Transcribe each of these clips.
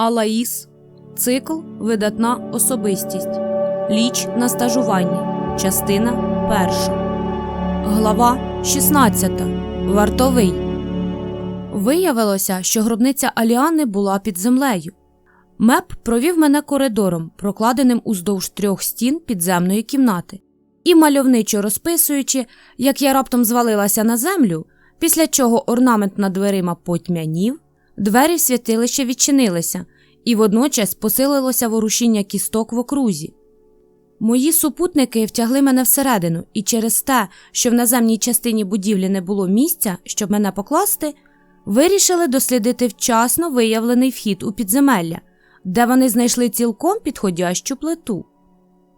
Алаїс. Цикл Видатна особистість. Ліч на стажуванні. Частина перша. Глава 16. Вартовий. Виявилося, що гробниця Аліани була під землею. Меп провів мене коридором, прокладеним уздовж трьох стін підземної кімнати, і мальовничо розписуючи, як я раптом звалилася на землю, після чого орнамент над дверима потьмянів, двері в святилище відчинилися, і водночас посилилося ворушіння кісток в окрузі. Мої супутники втягли мене всередину, і через те, що в наземній частині будівлі не було місця, щоб мене покласти, вирішили дослідити вчасно виявлений вхід у підземелля, де вони знайшли цілком підходящу плиту.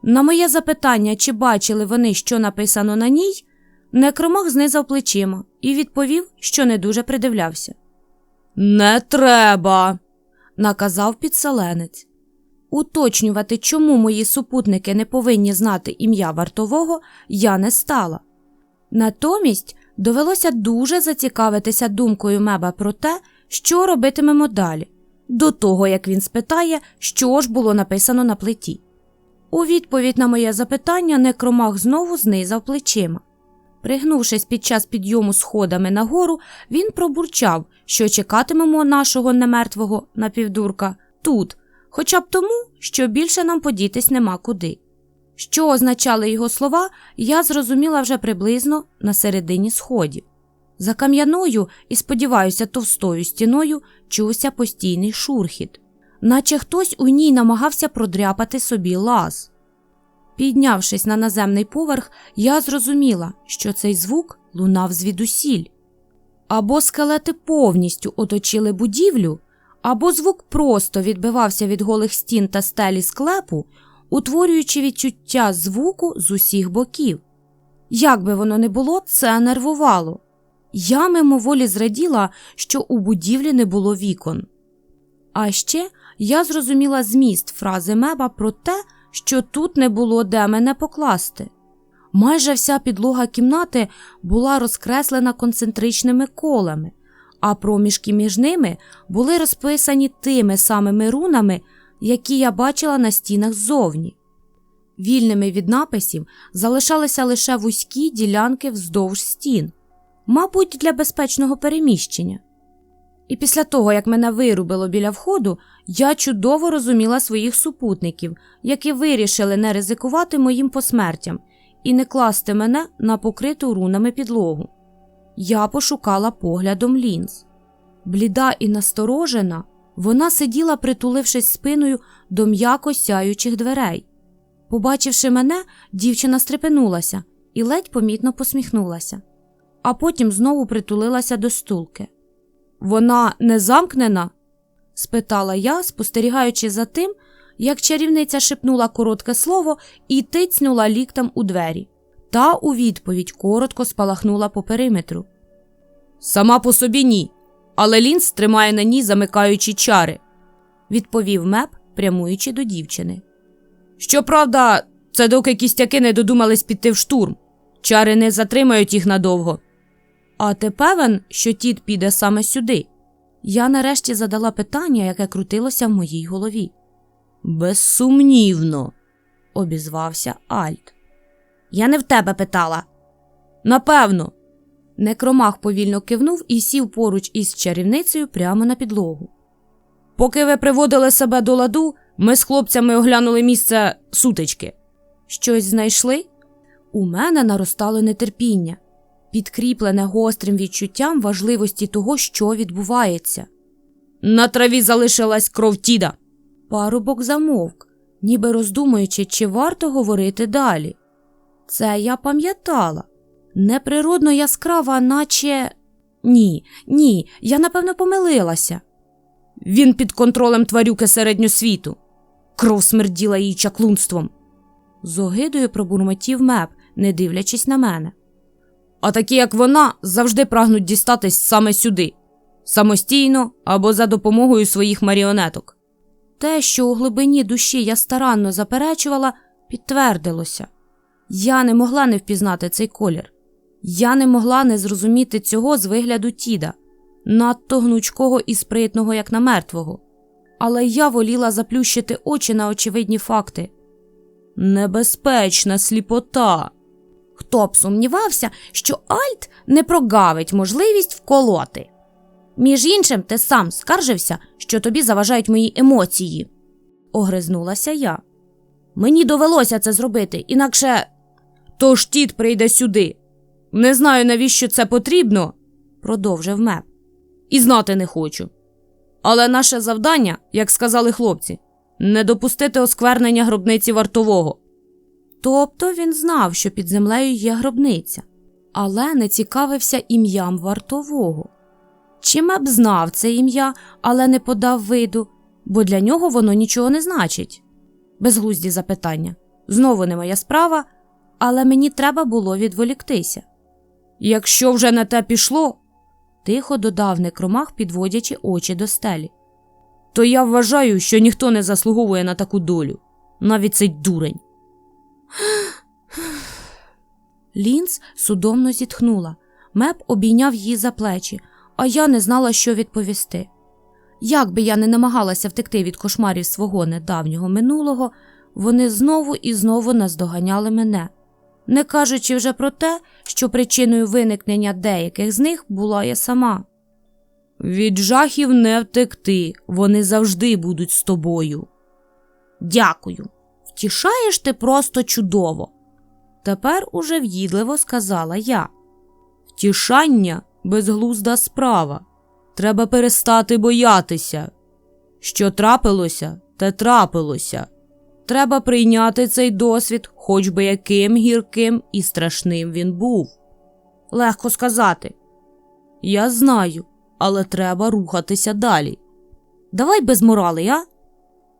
На моє запитання, чи бачили вони, що написано на ній, некромах знизав плечима і відповів, що не дуже придивлявся. Не треба, наказав підселенець. Уточнювати, чому мої супутники не повинні знати ім'я вартового, я не стала. Натомість довелося дуже зацікавитися думкою меба про те, що робитимемо далі, до того як він спитає, що ж було написано на плиті. У відповідь на моє запитання некромах знову знизав плечима. Пригнувшись під час підйому сходами нагору, він пробурчав, що чекатимемо нашого немертвого напівдурка тут, хоча б тому, що більше нам подітись нема куди. Що означали його слова, я зрозуміла вже приблизно на середині сходів. За кам'яною і, сподіваюся, товстою стіною чувся постійний шурхіт, наче хтось у ній намагався продряпати собі лаз. Піднявшись на наземний поверх, я зрозуміла, що цей звук лунав звідусіль. Або скелети повністю оточили будівлю, або звук просто відбивався від голих стін та стелі склепу, утворюючи відчуття звуку з усіх боків. Як би воно не було, це нервувало. Я мимоволі зраділа, що у будівлі не було вікон. А ще я зрозуміла зміст фрази меба про те, що тут не було де мене покласти. Майже вся підлога кімнати була розкреслена концентричними колами, а проміжки між ними були розписані тими самими рунами, які я бачила на стінах ззовні. Вільними від написів залишалися лише вузькі ділянки вздовж стін, мабуть, для безпечного переміщення. І після того, як мене вирубило біля входу, я чудово розуміла своїх супутників, які вирішили не ризикувати моїм посмертям і не класти мене на покриту рунами підлогу. Я пошукала поглядом лінз. Бліда і насторожена, вона сиділа, притулившись спиною до м'яко сяючих дверей. Побачивши мене, дівчина стрепенулася і ледь помітно посміхнулася, а потім знову притулилася до стулки. Вона не замкнена? спитала я, спостерігаючи за тим, як чарівниця шепнула коротке слово і тицнула ліктем у двері, та у відповідь коротко спалахнула по периметру. Сама по собі ні, але лінз тримає на ній замикаючі чари, відповів меп, прямуючи до дівчини. Щоправда, це доки кістяки не додумались піти в штурм. Чари не затримають їх надовго. А ти певен, що тіт піде саме сюди? Я нарешті задала питання, яке крутилося в моїй голові. Безсумнівно, обізвався Альт. Я не в тебе питала. Напевно. Некромах повільно кивнув і сів поруч із чарівницею прямо на підлогу. Поки ви приводили себе до ладу, ми з хлопцями оглянули місце сутички. Щось знайшли? У мене наростало нетерпіння, підкріплене гострим відчуттям важливості того, що відбувається. На траві залишилась кров тіда. Парубок замовк, ніби роздумуючи, чи варто говорити далі. Це я пам'ятала. Неприродно яскрава, наче. Ні, ні, я напевно помилилася. Він під контролем тварюки середньосвіту. Кров смерділа їй чаклунством. З огидою пробурмотів меп, не дивлячись на мене. А такі, як вона, завжди прагнуть дістатись саме сюди, самостійно або за допомогою своїх маріонеток. Те, що у глибині душі я старанно заперечувала, підтвердилося. Я не могла не впізнати цей колір. Я не могла не зрозуміти цього з вигляду Тіда, надто гнучкого і спритного, як на мертвого. але я воліла заплющити очі на очевидні факти. Небезпечна сліпота. Хто б сумнівався, що Альт не прогавить можливість вколоти. Між іншим, ти сам скаржився, що тобі заважають мої емоції. Огризнулася я. Мені довелося це зробити, інакше. Тож тіт прийде сюди. Не знаю, навіщо це потрібно, продовжив меп. І знати не хочу. Але наше завдання, як сказали хлопці, не допустити осквернення гробниці вартового. Тобто він знав, що під землею є гробниця, але не цікавився ім'ям вартового. Чи меп знав це ім'я, але не подав виду, бо для нього воно нічого не значить. Безглузді запитання. Знову не моя справа, але мені треба було відволіктися. Якщо вже на те пішло, тихо додав некромах, підводячи очі до стелі. То я вважаю, що ніхто не заслуговує на таку долю, навіть цей дурень. Лінз судомно зітхнула. Меп обійняв її за плечі, а я не знала, що відповісти. Як би я не намагалася втекти від кошмарів свого недавнього минулого, вони знову і знову наздоганяли мене, не кажучи вже про те, що причиною виникнення деяких з них була я сама. Від жахів не втекти, вони завжди будуть з тобою. Дякую. Втішаєш ти просто чудово. Тепер уже в'їдливо сказала я. Втішання безглузда справа. Треба перестати боятися. Що трапилося, те трапилося. Треба прийняти цей досвід, хоч би яким гірким і страшним він був. Легко сказати. Я знаю, але треба рухатися далі. Давай без морали, а?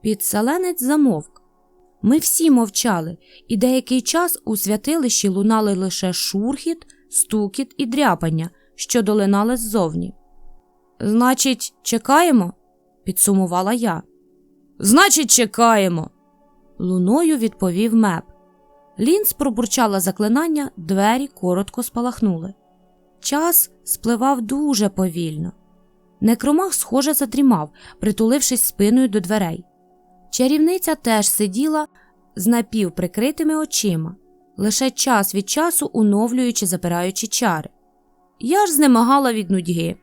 Підселенець замовк. Ми всі мовчали, і деякий час у святилищі лунали лише шурхіт, стукіт і дряпання, що долинали ззовні. Значить, чекаємо? підсумувала я. Значить, чекаємо. Луною відповів меп. Лінз пробурчала заклинання, двері коротко спалахнули. Час спливав дуже повільно. Некромах, схоже, задрімав, притулившись спиною до дверей. Чарівниця теж сиділа з напівприкритими очима, лише час від часу оновлюючи запираючи чари. Я ж знемагала від нудьги.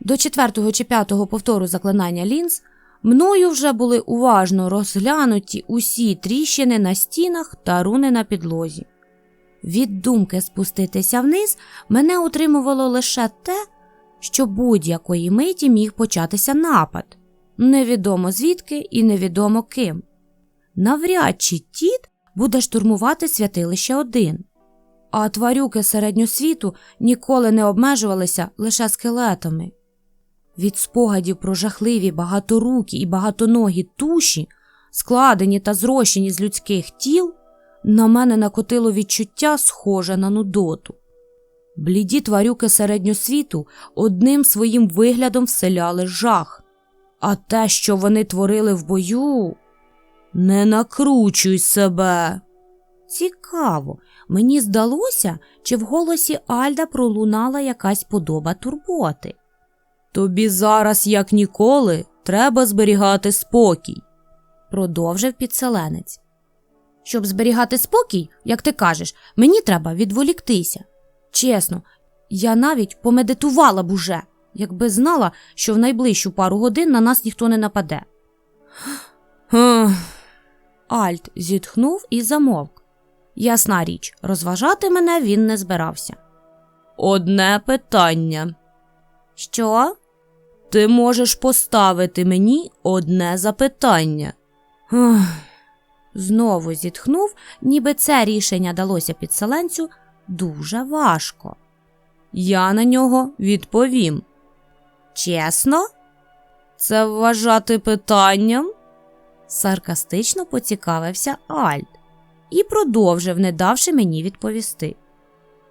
До четвертого чи п'ятого повтору заклинання лінз мною вже були уважно розглянуті усі тріщини на стінах та руни на підлозі. Від думки спуститися вниз мене утримувало лише те, що будь-якої миті міг початися напад, невідомо звідки і невідомо ким. Навряд чи тіт буде штурмувати святилище один, а тварюки середньосвіту ніколи не обмежувалися лише скелетами. Від спогадів про жахливі багаторукі і багатоногі туші, складені та зрощені з людських тіл, на мене накотило відчуття, схоже на нудоту. Бліді тварюки середньосвіту одним своїм виглядом вселяли жах, а те, що вони творили в бою, не накручуй себе. Цікаво, мені здалося, чи в голосі Альда пролунала якась подоба турботи. Тобі зараз, як ніколи, треба зберігати спокій, продовжив підселенець. Щоб зберігати спокій, як ти кажеш, мені треба відволіктися. Чесно, я навіть помедитувала б уже, якби знала, що в найближчу пару годин на нас ніхто не нападе. Альт зітхнув і замовк. Ясна річ, розважати мене він не збирався. Одне питання. Що? Ти можеш поставити мені одне запитання. Знову зітхнув, ніби це рішення далося підселенцю дуже важко. Я на нього відповім. Чесно, це вважати питанням? саркастично поцікавився Альт і продовжив, не давши мені відповісти.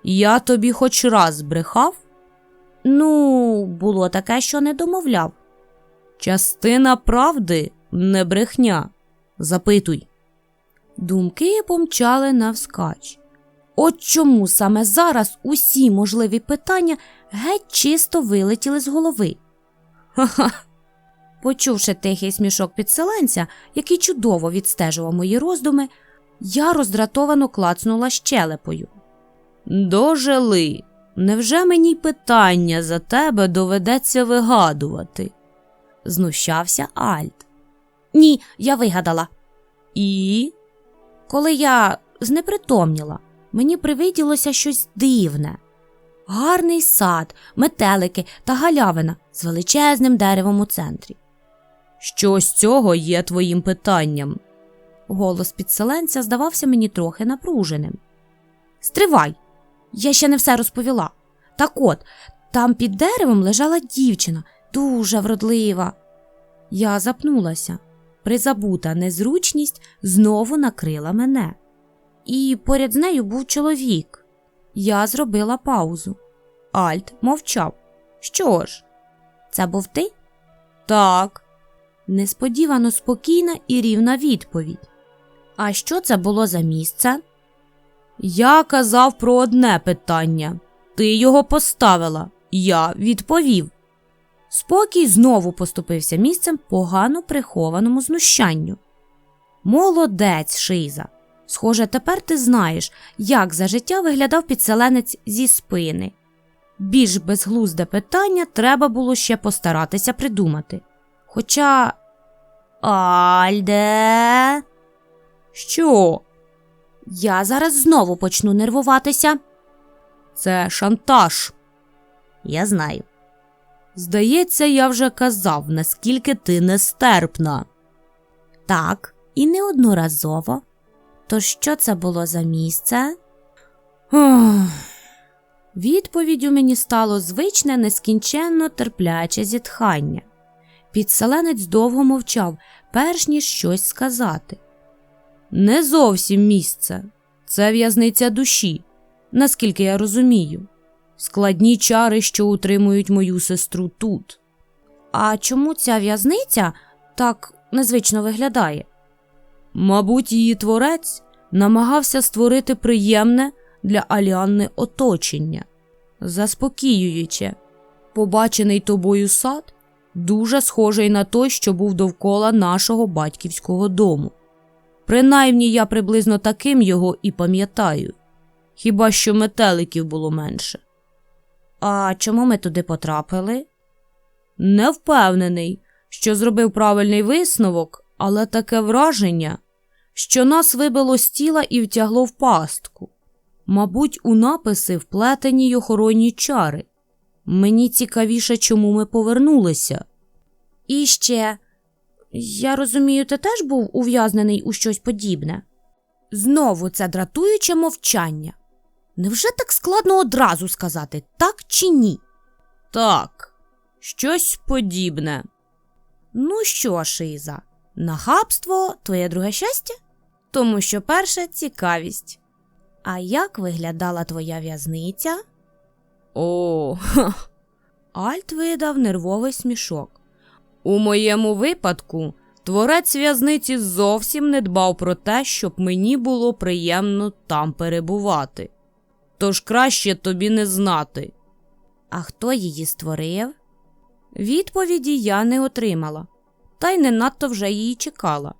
Я тобі хоч раз брехав? Ну, було таке, що не домовляв. Частина правди не брехня. Запитуй. Думки помчали навскач. От чому саме зараз усі можливі питання геть чисто вилетіли з голови. Ха-ха. Почувши тихий смішок підселенця, який чудово відстежував мої роздуми, я роздратовано клацнула щелепою. Дожили. Невже мені питання за тебе доведеться вигадувати? знущався Альт. Ні, я вигадала. І? Коли я знепритомніла, мені привиділося щось дивне. Гарний сад, метелики та галявина з величезним деревом у центрі. Що з цього є твоїм питанням? Голос підселенця здавався мені трохи напруженим. Стривай, я ще не все розповіла. Так от, там під деревом лежала дівчина, дуже вродлива. Я запнулася. Призабута незручність знову накрила мене. І поряд з нею був чоловік. Я зробила паузу. Альт мовчав. Що ж, це був ти? Так. Несподівано спокійна і рівна відповідь. А що це було за місце? Я казав про одне питання. Ти його поставила. Я відповів. Спокій знову поступився місцем погано прихованому знущанню. Молодець, Шиза. Схоже, тепер ти знаєш, як за життя виглядав підселенець зі спини. Більш безглузде питання треба було ще постаратися придумати. Хоча. Альде. Що? Я зараз знову почну нервуватися. Це шантаж. Я знаю. Здається, я вже казав, наскільки ти нестерпна. Так, і неодноразово. То що це було за місце? Ох. Відповіддю мені стало звичне, нескінченно терпляче зітхання. Підселенець довго мовчав, перш ніж щось сказати. Не зовсім місце. Це в'язниця душі, наскільки я розумію. Складні чари, що утримують мою сестру тут. А чому ця в'язниця так незвично виглядає? Мабуть, її творець намагався створити приємне для Аліанни оточення, заспокоююче. Побачений тобою сад дуже схожий на той, що був довкола нашого батьківського дому. Принаймні я приблизно таким його і пам'ятаю, хіба що метеликів було менше. А чому ми туди потрапили? Не впевнений, що зробив правильний висновок, але таке враження, що нас вибило з тіла і втягло в пастку. Мабуть, у написи вплетені й охоронні чари. Мені цікавіше, чому ми повернулися. І ще, я розумію, ти теж був ув'язнений у щось подібне. Знову це дратуюче мовчання. Невже так складно одразу сказати, так чи ні? Так, щось подібне. Ну що, Шиза, нахабство твоє друге щастя? Тому що перше цікавість. А як виглядала твоя в'язниця? О, ха. Альт видав нервовий смішок. У моєму випадку творець в'язниці зовсім не дбав про те, щоб мені було приємно там перебувати. Тож краще тобі не знати. А хто її створив? Відповіді я не отримала, та й не надто вже її чекала,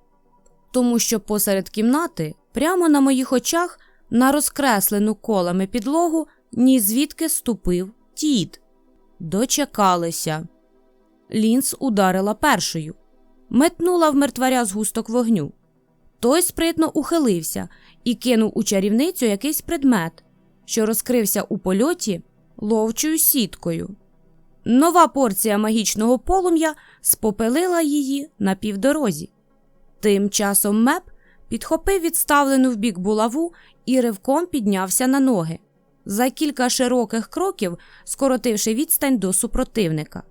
тому що посеред кімнати, прямо на моїх очах, на розкреслену колами підлогу, ні звідки ступив тіт. Дочекалися. Лінс ударила першою, метнула в мертваря згусток вогню. Той спритно ухилився і кинув у чарівницю якийсь предмет, що розкрився у польоті ловчою сіткою. Нова порція магічного полум'я спопелила її на півдорозі. Тим часом меп підхопив відставлену в бік булаву і ривком піднявся на ноги, за кілька широких кроків скоротивши відстань до супротивника.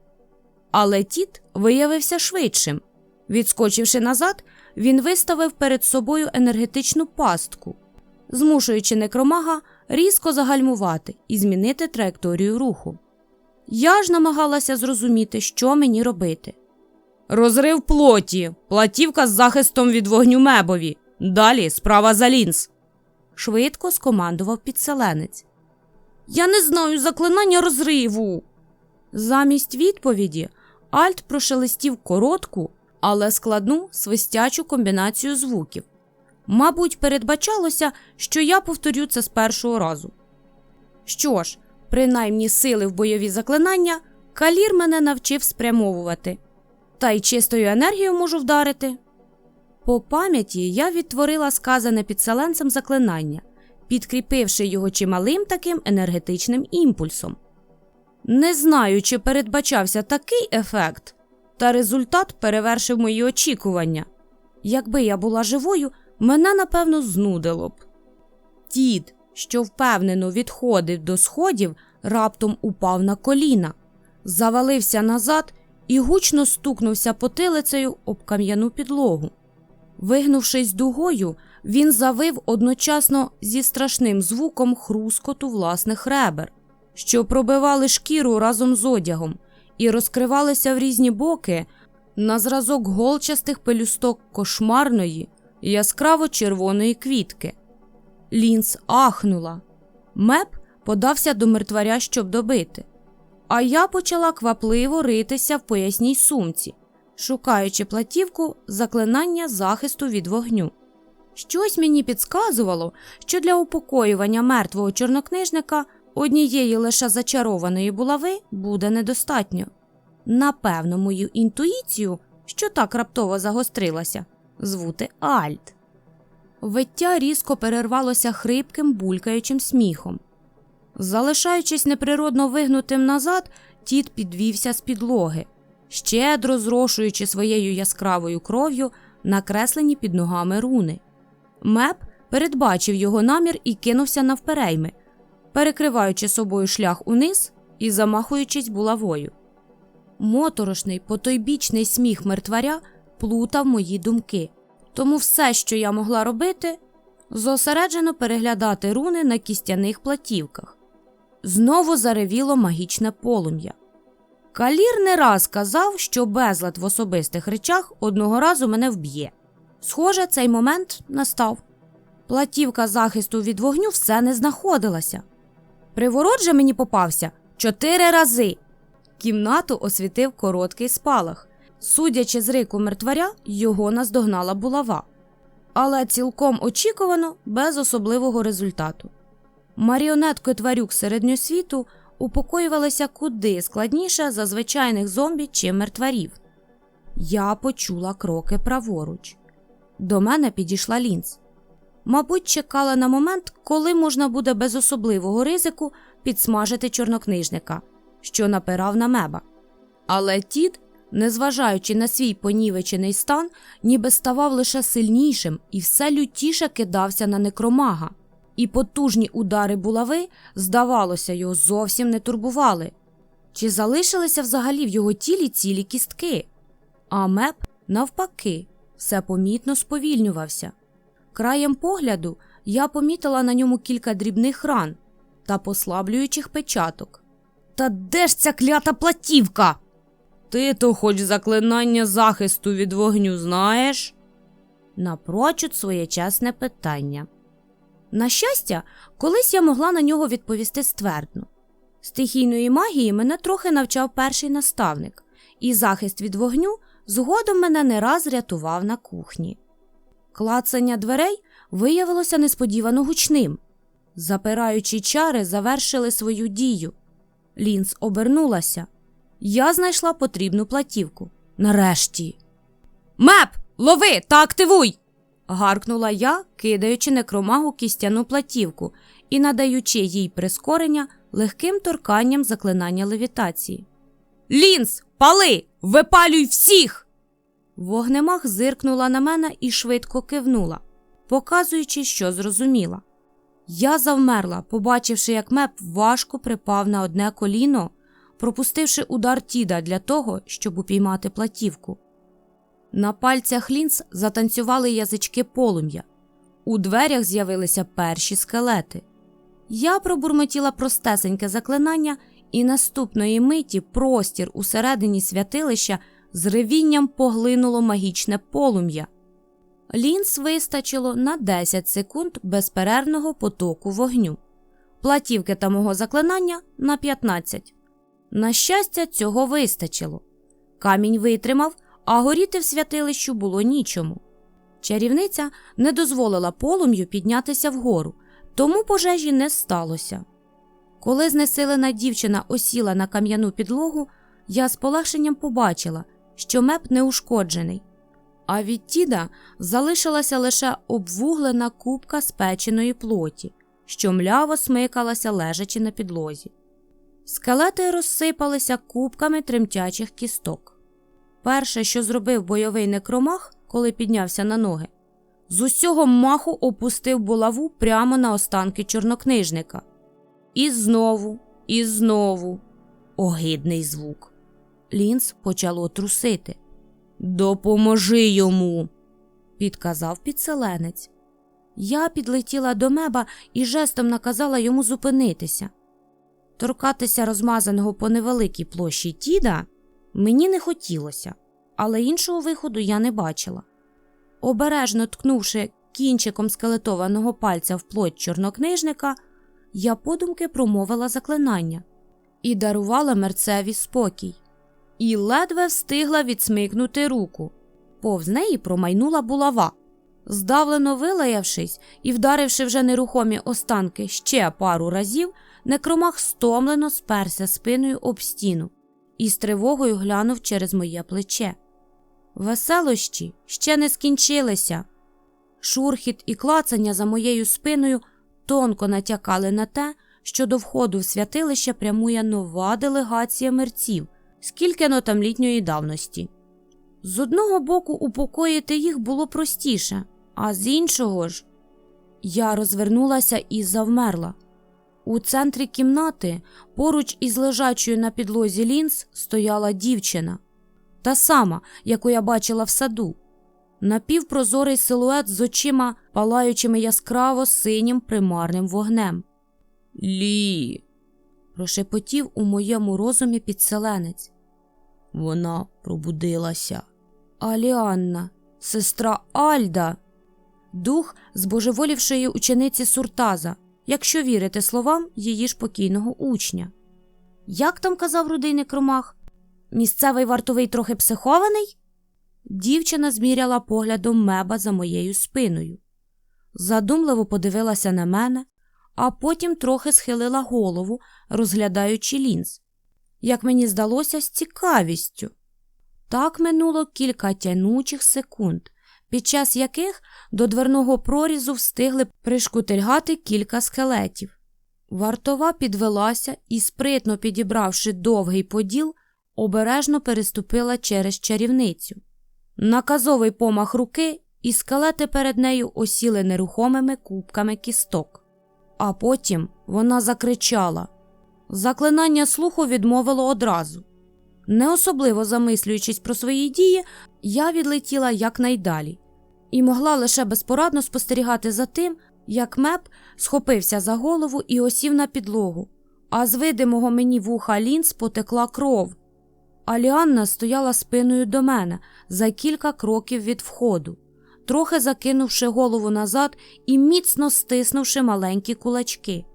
Але тіт виявився швидшим. Відскочивши назад, він виставив перед собою енергетичну пастку, змушуючи некромага різко загальмувати і змінити траєкторію руху. Я ж намагалася зрозуміти, що мені робити. Розрив плоті, платівка з захистом від вогню мебові. Далі справа за лінз. Швидко скомандував підселенець. Я не знаю заклинання розриву. Замість відповіді Альт прошелестів коротку, але складну свистячу комбінацію звуків. Мабуть, передбачалося, що я повторю це з першого разу. Що ж, принаймні сили в бойові заклинання калір мене навчив спрямовувати, та й чистою енергією можу вдарити. По пам'яті я відтворила сказане підселенцем заклинання, підкріпивши його чималим таким енергетичним імпульсом. Не знаю, чи передбачався такий ефект, та результат перевершив мої очікування. Якби я була живою, мене напевно знудило б. Дід, що впевнено відходив до сходів, раптом упав на коліна, завалився назад і гучно стукнувся потилицею об кам'яну підлогу. Вигнувшись дугою, він завив одночасно зі страшним звуком хрускоту власних ребер, що пробивали шкіру разом з одягом і розкривалися в різні боки на зразок голчастих пелюсток кошмарної яскраво червоної квітки. Лінц ахнула. Меп подався до мертваря, щоб добити. А я почала квапливо ритися в поясній сумці, шукаючи платівку заклинання захисту від вогню. Щось мені підказувало, що для упокоювання мертвого чорнокнижника однієї лише зачарованої булави буде недостатньо. Напевно, мою інтуїцію, що так раптово загострилася, звути Альт. Виття різко перервалося хрипким, булькаючим сміхом. Залишаючись неприродно вигнутим назад, тіт підвівся з підлоги, щедро зрошуючи своєю яскравою кров'ю накреслені під ногами руни. Меп передбачив його намір і кинувся навперейми, перекриваючи собою шлях униз і замахуючись булавою. Моторошний потойбічний сміх мертваря плутав мої думки, тому все, що я могла робити, зосереджено переглядати руни на кістяних платівках. Знову заревіло магічне полум'я. Калір не раз казав, що безлад в особистих речах одного разу мене вб'є. Схоже, цей момент настав. Платівка захисту від вогню все не знаходилася. Приворот же мені попався чотири рази. Кімнату освітив короткий спалах. Судячи з рику мертваря, його наздогнала булава. Але цілком очікувано, без особливого результату. Маріонетки тварюк середньосвіту упокоювалися куди складніше за звичайних зомбі чи мертварів. Я почула кроки праворуч. До мене підійшла лінз. Мабуть, чекала на момент, коли можна буде без особливого ризику підсмажити чорнокнижника, що напирав на меба. Але тід, незважаючи на свій понівечений стан, ніби ставав лише сильнішим і все лютіше кидався на некромага, і потужні удари булави, здавалося, його зовсім не турбували. Чи залишилися взагалі в його тілі цілі кістки? А меб, навпаки, все помітно сповільнювався. Краєм погляду я помітила на ньому кілька дрібних ран та послаблюючих печаток. Та де ж ця клята платівка? Ти то хоч заклинання захисту від вогню знаєш? Напрочуд своєчасне питання. На щастя, колись я могла на нього відповісти ствердно. Стихійної магії мене трохи навчав перший наставник, і захист від вогню згодом мене не раз рятував на кухні. Клацання дверей виявилося несподівано гучним. Запираючі чари завершили свою дію. Лінз обернулася. Я знайшла потрібну платівку. Нарешті. Меп, лови та активуй. Гаркнула я, кидаючи некромагу кістяну платівку і надаючи їй прискорення легким торканням заклинання левітації. Лінз, пали! Випалюй всіх! Вогнемах зиркнула на мене і швидко кивнула, показуючи, що зрозуміла. Я завмерла, побачивши, як меп важко припав на одне коліно, пропустивши удар Тіда для того, щоб упіймати платівку. На пальцях лінз затанцювали язички полум'я. У дверях з'явилися перші скелети. Я пробурмотіла простесеньке заклинання, і наступної миті простір усередині святилища з ревінням поглинуло магічне полум'я. Лінз вистачило на 10 секунд безперервного потоку вогню, платівки та мого заклинання на 15. На щастя, цього вистачило. Камінь витримав, а горіти в святилищу було нічому. Чарівниця не дозволила полум'ю піднятися вгору, тому пожежі не сталося. Коли знесилена дівчина осіла на кам'яну підлогу, я з полегшенням побачила, що меп не ушкоджений, а від тіда залишилася лише обвуглена купка спеченої плоті, що мляво смикалася лежачи на підлозі. Скелети розсипалися купками тремтячих кісток. Перше, що зробив бойовий некромах, коли піднявся на ноги, з усього маху опустив булаву прямо на останки чорнокнижника. І знову, і знову. Огидний звук. Лінз почало трусити. Допоможи йому, підказав підселенець. Я підлетіла до меба і жестом наказала йому зупинитися. Торкатися розмазаного по невеликій площі тіда мені не хотілося, але іншого виходу я не бачила. Обережно ткнувши кінчиком скелетованого пальця в плоть чорнокнижника, я подумки промовила заклинання і дарувала мерцеві спокій, і ледве встигла відсмикнути руку. Повз неї промайнула булава. Здавлено вилаявшись і вдаривши вже нерухомі останки ще пару разів, некромах стомлено сперся спиною об стіну і з тривогою глянув через моє плече. Веселощі ще не скінчилися. Шурхіт і клацання за моєю спиною тонко натякали на те, що до входу в святилище прямує нова делегація мерців, скільки там літньої давності. З одного боку, упокоїти їх було простіше, а з іншого ж я розвернулася і завмерла. У центрі кімнати, поруч із лежачою на підлозі лінз, стояла дівчина, та сама, яку я бачила в саду, напівпрозорий силует з очима, палаючими яскраво синім примарним вогнем. Лі. прошепотів у моєму розумі підселенець. Вона пробудилася. Аліанна, сестра Альда, дух збожеволівшої учениці Суртаза, якщо вірити словам її ж покійного учня. Як там казав рудий некромах? Місцевий вартовий трохи психований? Дівчина зміряла поглядом меба за моєю спиною. Задумливо подивилася на мене, а потім трохи схилила голову, розглядаючи лінз. Як мені здалося, з цікавістю. Так минуло кілька тянучих секунд, під час яких до дверного прорізу встигли пришкутильгати кілька скелетів. Вартова підвелася і, спритно підібравши довгий поділ, обережно переступила через чарівницю. Наказовий помах руки, і скелети перед нею осіли нерухомими кубками кісток. А потім вона закричала. Заклинання слуху відмовило одразу. Не особливо замислюючись про свої дії, я відлетіла якнайдалі і могла лише безпорадно спостерігати за тим, як меп схопився за голову і осів на підлогу, а з видимого мені вуха лінз потекла кров. Аліанна стояла спиною до мене за кілька кроків від входу, трохи закинувши голову назад і міцно стиснувши маленькі кулачки.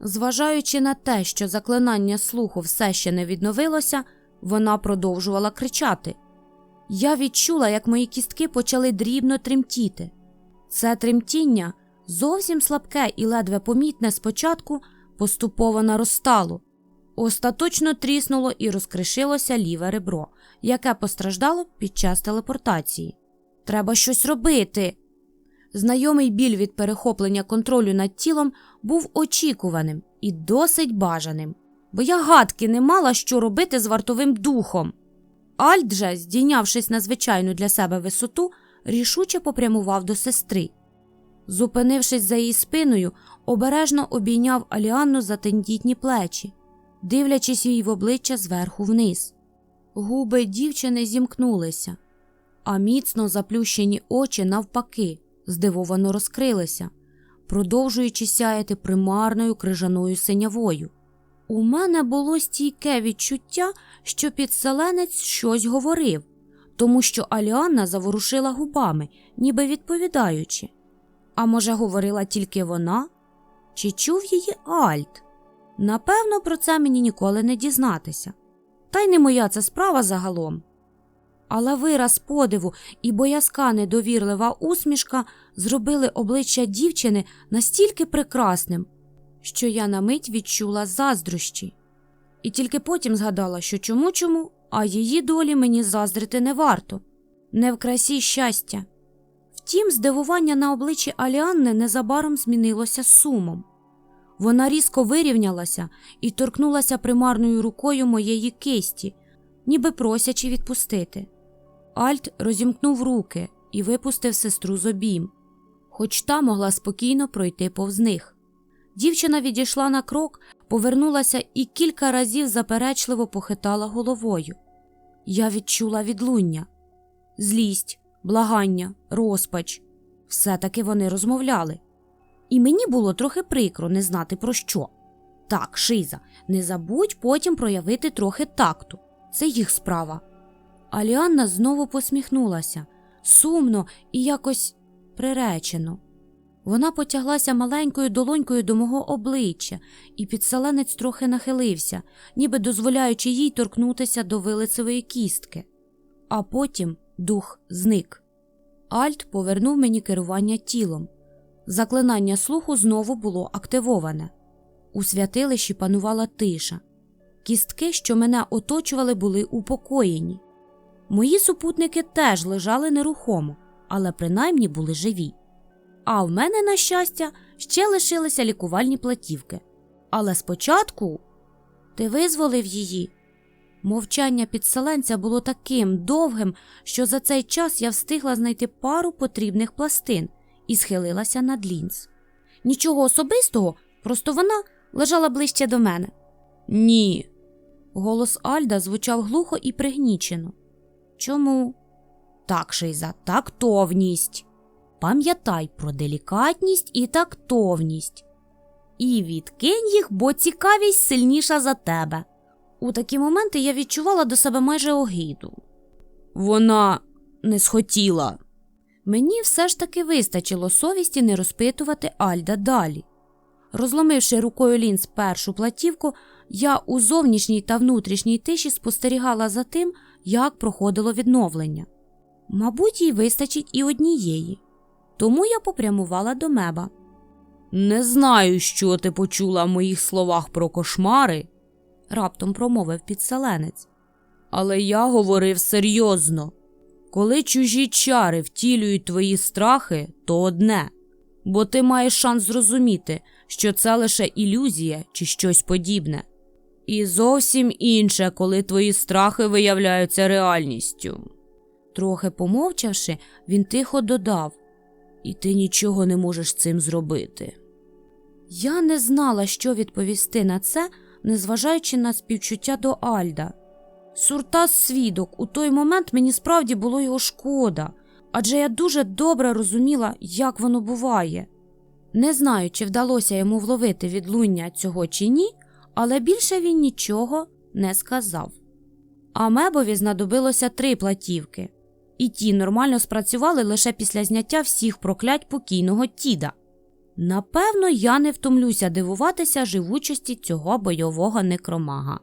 Зважаючи на те, що заклинання слуху все ще не відновилося, вона продовжувала кричати. Я відчула, як мої кістки почали дрібно тремтіти. Це тремтіння, зовсім слабке і ледве помітне спочатку, поступово наростало. Остаточно тріснуло і розкришилося ліве ребро, яке постраждало під час телепортації. Треба щось робити. Знайомий біль від перехоплення контролю над тілом був очікуваним і досить бажаним, бо я гадки не мала, що робити з вартовим духом. Альт же, здійнявшись на звичайну для себе висоту, рішуче попрямував до сестри. Зупинившись за її спиною, обережно обійняв Аліанну за тендітні плечі, дивлячись їй в обличчя зверху вниз. Губи дівчини зімкнулися, а міцно заплющені очі, навпаки, здивовано розкрилися, продовжуючи сяяти примарною крижаною синявою. У мене було стійке відчуття, що підселенець щось говорив, тому що Аліанна заворушила губами, ніби відповідаючи. А може, говорила тільки вона? Чи чув її Альт? Напевно, про це мені ніколи не дізнатися. Та й не моя це справа загалом. але вираз подиву і боязка недовірлива усмішка зробили обличчя дівчини настільки прекрасним, що я на мить відчула заздрощі. І тільки потім згадала, що чому чому, а її долі мені заздрити не варто, не в красі щастя. Втім, здивування на обличчі Аліанни незабаром змінилося сумом. Вона різко вирівнялася і торкнулася примарною рукою моєї кисті, ніби просячи відпустити. Альт розімкнув руки і випустив сестру з обійм, хоч та могла спокійно пройти повз них. Дівчина відійшла на крок, повернулася і кілька разів заперечливо похитала головою. Я відчула відлуння, злість, благання, розпач. Все-таки вони розмовляли. І мені було трохи прикро не знати про що. Так, Шиза, не забудь потім проявити трохи такту. Це їх справа. Аліанна знову посміхнулася сумно і якось приречено. Вона потяглася маленькою долонькою до мого обличчя, і підселенець трохи нахилився, ніби дозволяючи їй торкнутися до вилицевої кістки. А потім дух зник. Альт повернув мені керування тілом. Заклинання слуху знову було активоване. У святилищі панувала тиша. Кістки, що мене оточували, були упокоєні. Мої супутники теж лежали нерухомо, але принаймні були живі. А в мене, на щастя, ще лишилися лікувальні платівки. Але спочатку ти визволив її. Мовчання підселенця було таким довгим, що за цей час я встигла знайти пару потрібних пластин і схилилася над лінз. Нічого особистого, просто вона лежала ближче до мене. Ні. Голос Альда звучав глухо і пригнічено. Чому? Так, Шиза, тактовність. Пам'ятай про делікатність і тактовність. І відкинь їх, бо цікавість сильніша за тебе. У такі моменти я відчувала до себе майже огиду. Вона не схотіла. Мені все ж таки вистачило совісті не розпитувати Альда далі. Розломивши рукою лінз першу платівку, я у зовнішній та внутрішній тиші спостерігала за тим, як проходило відновлення. Мабуть, їй вистачить і однієї. Тому я попрямувала до меба. Не знаю, що ти почула в моїх словах про кошмари, раптом промовив підселенець. Але я говорив серйозно. Коли чужі чари втілюють твої страхи, то одне, бо ти маєш шанс зрозуміти, що це лише ілюзія чи щось подібне. І зовсім інше, коли твої страхи виявляються реальністю. Трохи помовчавши, він тихо додав І ти нічого не можеш цим зробити. Я не знала, що відповісти на це, незважаючи на співчуття до Альда. Суртас свідок, у той момент мені справді було його шкода, адже я дуже добре розуміла, як воно буває. Не знаю, чи вдалося йому вловити відлуння цього чи ні, але більше він нічого не сказав. А мебові знадобилося три платівки, і ті нормально спрацювали лише після зняття всіх проклять покійного Тіда. Напевно, я не втомлюся дивуватися живучості цього бойового некромага.